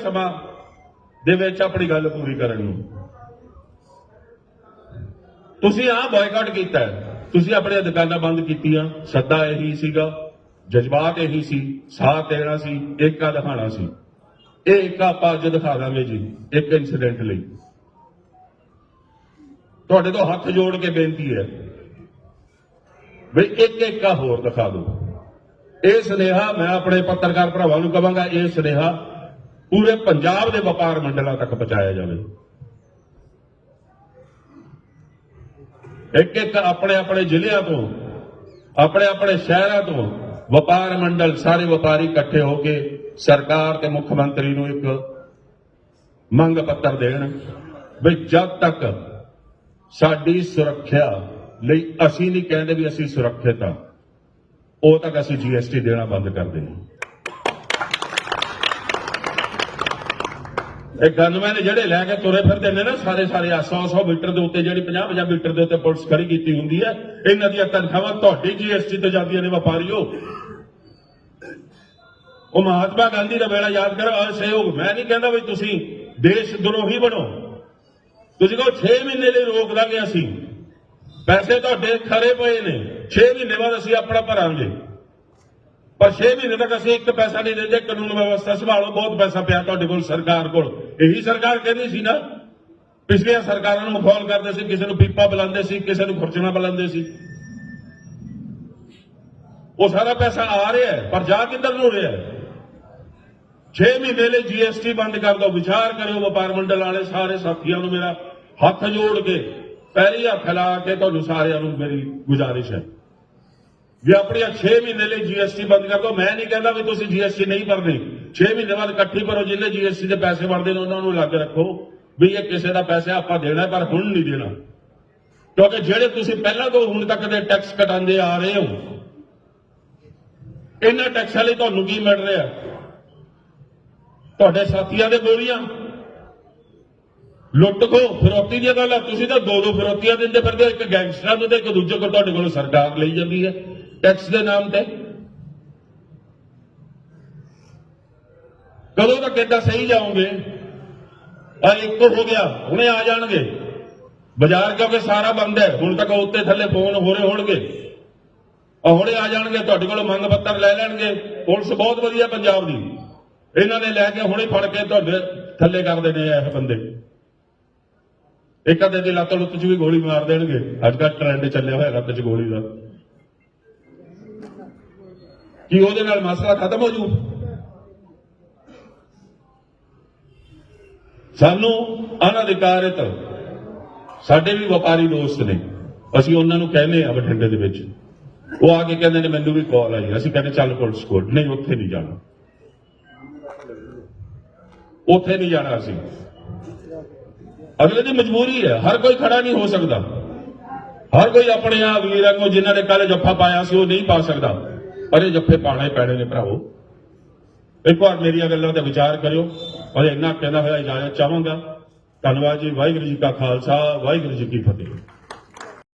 ਸਮਾਂ ਦੇ ਵਿੱਚ ਆਪਣੀ ਗੱਲ ਪੂਰੀ ਕਰਨ ਨੂੰ। ਤੁਸੀਂ ਆ ਬਾਇਕਾਟ ਕੀਤਾ ਤੁਸੀਂ ਆਪਣੀਆਂ ਦੁਕਾਨਾਂ ਬੰਦ ਕੀਤੀਆਂ। ਸੱਦਾ ਇਹੀ ਸੀਗਾ, ਜਜ਼ਬਾਤ ਇਹੀ ਸੀ, ਸਾਥ ਦੇਣਾ ਸੀ, ਏਕਾ ਦਿਖਾਣਾ ਸੀ। ਇਹ ਏਕਾ ਆਪਾਂ ਅੱਜ ਦਿਖਾ ਦਾਂਗੇ ਜੀ, ਇੱਕ ਇਨਸੀਡੈਂਟ ਲਈ। ਤੁਹਾਡੇ ਤੋਂ ਹੱਥ ਜੋੜ ਕੇ ਬੇਨਤੀ ਹੈ ਵੀ ਇੱਕ ਏਕਾ ਹੋਰ ਦਿਖਾ ਦਿਓ। ਇਹ ਸੁਨੇਹਾ ਮੈਂ ਆਪਣੇ ਪੱਤਰਕਾਰ ਭਰਾਵਾਂ ਨੂੰ ਕਹਾਂਗਾ ਇਹ ਸੁਨੇਹਾ ਪੂਰੇ ਪੰਜਾਬ ਦੇ ਵਪਾਰ ਮੰਡਲਾਂ ਤੱਕ ਪਹੁੰਚਾਇਆ ਜਾਵੇ। ਇੱਕ ਇੱਕ ਆਪਣੇ ਆਪਣੇ ਜ਼ਿਲ੍ਹਿਆਂ ਤੋਂ, ਆਪਣੇ ਆਪਣੇ ਸ਼ਹਿਰਾਂ ਤੋਂ ਵਪਾਰ ਮੰਡਲ ਸਾਰੇ ਵਪਾਰੀ ਇਕੱਠੇ ਹੋ ਕੇ ਸਰਕਾਰ ਤੇ ਮੁੱਖ ਮੰਤਰੀ ਨੂੰ ਇੱਕ ਮੰਗ ਪੱਤਰ ਦੇਣ ਵੀ ਜਦ ਤੱਕ ਸਾਡੀ ਸੁਰੱਖਿਆ ਲਈ ਅਸੀਂ ਨਹੀਂ ਕਹਿੰਦੇ ਵੀ ਅਸੀਂ ਸੁਰੱਖਿਅਤ ਹਾਂ ਉਹ ਤੱਕ ਅਸੀਂ ਜੀਐਸਟੀ ਦੇਣਾ ਬੰਦ ਕਰ ਦੇਣਾ। ਇਹ ਗਨਮੈਨ ਜਿਹੜੇ ਲੈ ਕੇ ਤੁਰੇ ਫਿਰਦੇ ਨੇ ਨਾ, ਸਾਰੇ ਸਾਰੇ 100 100 ਮੀਟਰ ਦੇ ਉੱਤੇ ਜਿਹੜੀ 50 50 ਮੀਟਰ ਦੇ ਉੱਤੇ ਪੁਲਿਸ ਖੜੀ ਕੀਤੀ ਹੁੰਦੀ ਹੈ। ਇਹਨਾਂ ਦੀਆਂ ਤਨਖਾਹਾਂ ਤੁਹਾਡੀ ਜੀਐਸਟੀ ਤੋਂ ਜਾਂਦੀਆਂ ਨੇ ਵਪਾਰੀਓ। ਉਹ ਮਹਾਤਮਾ ਗਾਂਧੀ ਦਾ ਵੇਲਾ ਯਾਦ ਕਰੋ ਅਸਹਿਯੋਗ ਮੈਂ ਨਹੀਂ ਕਹਿੰਦਾ ਵੀ ਤੁਸੀਂ ਦੇਸ਼ ਦਰੋਹੀ ਬਣੋ। ਤੁਸੀਂ ਕਹੋ 6 ਮਹੀਨੇ ਲਈ ਰੋਕ ਦਾਂਗੇ ਅਸੀਂ। ਪੈਸੇ ਤੁਹਾਡੇ ਖਰੇ ਪਏ ਨੇ। 6 ਮਹੀਨੇ ਬਾਅਦ ਅਸੀਂ ਆਪਣਾ ਭਰਾਂਗੇ। ਪਰ 6 ਮਹੀਨੇ ਤੱਕ ਅਸੀਂ ਇੱਕ ਪੈਸਾ ਨਹੀਂ ਦਿੰਦੇ, ਕਾਨੂੰਨ ਵਿਵਸਥਾ ਸੰਭਾਲੋ, ਬਹੁਤ ਪੈਸਾ ਪਿਆ ਤੁਹਾਡੇ ਕੋਲ ਸਰਕਾਰ ਕੋਲ। ਇਹੀ ਸਰਕਾਰ ਕਹਿੰਦੀ ਸੀ ਨਾ, ਪਿਛਲੀਆਂ ਸਰਕਾਰਾਂ ਨੂੰ ਮਖੌਲ ਕਰਦੇ ਸੀ, ਕਿਸੇ ਨੂੰ ਪੀਪਾ ਬੁਲਾਉਂਦੇ ਸੀ, ਕਿਸੇ ਨੂੰ ਖੁਰਚਣਾ ਬੁਲਾਉਂਦੇ ਸੀ। ਉਹ ਸਾਰਾ ਪੈਸਾ ਆ ਰਿਹਾ ਹੈ, ਪਰ ਜਾ ਕਿੱਧਰ ਨੂੰ ਰਿਹਾ ਹੈ? 6 ਮਹੀਨੇ ਲਈ ਜੀਐਸਟੀ ਬੰਦ ਕਰ ਦਿਓ, ਵਿਚਾਰ ਕਰਿਓ, ਵਪਾਰ ਮੰਡਲ ਵਾਲੇ ਸਾਰੇ ਸਾਥੀਆਂ ਨੂੰ ਮੇਰਾ ਹੱਥ ਜੋੜ ਕੇ ਪੈਰੀ ਹੱਥ ਲਾ ਕੇ ਤੁਹਾਨੂੰ ਸਾਰਿਆਂ ਨੂੰ ਮੇਰੀ ਗੁਜ਼ਾਰਿਸ਼ ਹੈ। ਵੀ ਆਪਣੀਆਂ 6 ਮਹੀਨੇ ਲਈ ਜੀਐਸਟੀ ਬੰਦ ਕਰ ਦਿਓ। ਮੈਂ ਨਹੀਂ ਕਹਿੰਦਾ ਵੀ ਤੁਸੀਂ ਜੀਐਸਟੀ ਨਹੀਂ ਭਰਨੀ। 6 ਮਹੀਨੇ ਬਾਅਦ ਇਕੱਠੀ ਭਰੋ ਜਿੰਨੇ ਜੀਐਸਟੀ ਦੇ ਪੈਸੇ ਬਣਦੇ ਨੇ ਉਹਨਾਂ ਨੂੰ ਅਲੱਗ ਰੱਖੋ। ਵੀ ਇਹ ਕਿਸੇ ਦਾ ਪੈਸਾ ਆਪਾਂ ਦੇਣਾ ਪਰ ਹੁਣ ਨਹੀਂ ਦੇਣਾ। ਕਿਉਂਕਿ ਜਿਹੜੇ ਤੁਸੀਂ ਪਹਿਲਾਂ ਤੋਂ ਹੁਣ ਤੱਕ ਦੇ ਟੈਕਸ ਕਟਾਉਂਦੇ ਆ ਰਹੇ ਹੋ ਇਹਨਾਂ ਟੈਕਸਾਂ ਲਈ ਤੁਹਾਨੂੰ ਕੀ ਮਿਲ ਰਿਹਾ? ਤੁਹਾਡੇ ਸਾਥੀਆਂ ਦੇ ਗੋਲੀਆਂ। ਲੁੱਟ ਖੋ ਫਿਰੌਤੀ ਦੀ ਗੱਲ। ਹੈ ਤੁਸੀਂ ਤਾਂ ਦੋ ਦੋ ਫਿਰੌਤੀਆਂ ਦਿੰਦੇ ਫਿਰਦੇ ਹੋ, ਇੱਕ ਗੈਂਗਸਟਰਾਂ ਨੂੰ ਤੇ ਇੱਕ ਦੂਜੇ ਕੋਲ ਤੁਹਾਡੇ ਕੋਲ ਸਰਕਾਰ ਲਈ ਜਾਂਦੀ ਹੈ। ਟੈਕਸ ਦੇ ਨਾਮ ਤੇ ਕਦੋਂ ਤੱਕ ਏਦਾਂ ਸਹੀ ਜਾਓਗੇ? ਆ ਇੱਕ ਹੋ ਗਿਆ, ਹੁਣੇ ਆ ਜਾਣਗੇ। ਬਾਜ਼ਾਰ ਕਿਉਂਕਿ ਸਾਰਾ ਬੰਦ ਹੈ, ਹੁਣ ਤੱਕ ਉੱਤੇ ਥੱਲੇ ਫੋਨ ਹੋ ਹੋਣਗੇ। ਆ ਹੁਣੇ ਆ ਜਾਣਗੇ, ਤੁਹਾਡੇ ਕੋਲੋਂ ਮੰਗ ਪੱਤਰ ਲੈ ਲੈਣਗੇ। ਪੁਲਿਸ ਬਹੁਤ ਵਧੀਆ ਪੰਜਾਬ ਦੀ। ਇਹਨਾਂ ਨੇ ਲੈ ਕੇ ਹੁਣੇ ਫੜ ਕੇ ਤੁਹਾਡੇ ਥੱਲੇ ਕਰ ਦੇਣੇ ਆ ਇਹ ਬੰਦੇ। ਇੱਕ ਅੱਧੇ ਦੀ ਲੱਤ ਲੁੱਤ 'ਚ ਵੀ ਗੋਲੀ ਮਾਰ ਦੇਣਗੇ। ਅੱਜ ਕੱਲ੍ਹ ਟ੍ਰੈਂਡ ਚੱਲਿਆ ਹੋਇਆ ਰੱਤ 'ਚ ਗੋਲੀ ਦਾ। ਕੀ ਉਹਦੇ ਨਾਲ ਮਸਲਾ ਖਤਮ ਹੋ ਜੂ। ਸਾਨੂੰ ਅਨਧਿਕਾਰਿਤ ਸਾਡੇ ਵੀ ਵਪਾਰੀ ਦੋਸਤ ਨੇ। ਅਸੀਂ ਉਹਨਾਂ ਨੂੰ ਕਹਿੰਦੇ ਆ ਬਠਿੰਡੇ ਦੇ ਵਿੱਚ। ਉਹ ਆ ਕੇ ਕਹਿੰਦੇ ਨੇ, ਮੈਨੂੰ ਵੀ ਕਾਲ ਆਈ। ਅਸੀਂ ਕਹਿੰਦੇ, ਚੱਲ ਪੁਲਿਸ ਕੋਲ। ਨਹੀਂ, ਉੱਥੇ ਨਹੀਂ ਜਾਣਾ। ਉੱਥੇ ਨਹੀਂ ਜਾਣਾ ਅਸੀਂ। ਅਗਲੇ ਦੀ ਮਜਬੂਰੀ ਹੈ। ਹਰ ਕੋਈ ਖੜਾ ਨਹੀਂ ਹੋ ਸਕਦਾ। ਹਰ ਕੋਈ ਆਪਣੇ ਆ ਵੀਰਾਂ ਨੂੰ ਜਿਨ੍ਹਾਂ ਨੇ ਕੱਲ ਜੱਫਾ ਪਾਇਆ ਸੀ, ਉਹ ਨਹੀਂ ਪਾ ਸਕਦਾ। ਪਰ ਜੱਫੇ ਪਾਣੇ ਪੈਣੇ ਨੇ ਭਰਾਵੋ। ਇੱਕ ਵਾਰ ਮੇਰੀਆਂ ਗੱਲਾਂ ਦਾ ਵਿਚਾਰ ਕਰਿਓ। ਔਰ ਇੰਨਾ ਕਹਿੰਦਾ ਹੋਇਆ, ਇਜਾਜ਼ਤ ਚਾਹਾਂਗਾ। ਧੰਨਵਾਦ ਜੀ, ਵਾਹਿਗੁਰੂ ਜੀ ਕਾ ਖਾਲਸਾ, ਵਾਹਿਗੁਰੂ ਜੀ ਕੀ ਫਤਿਹ।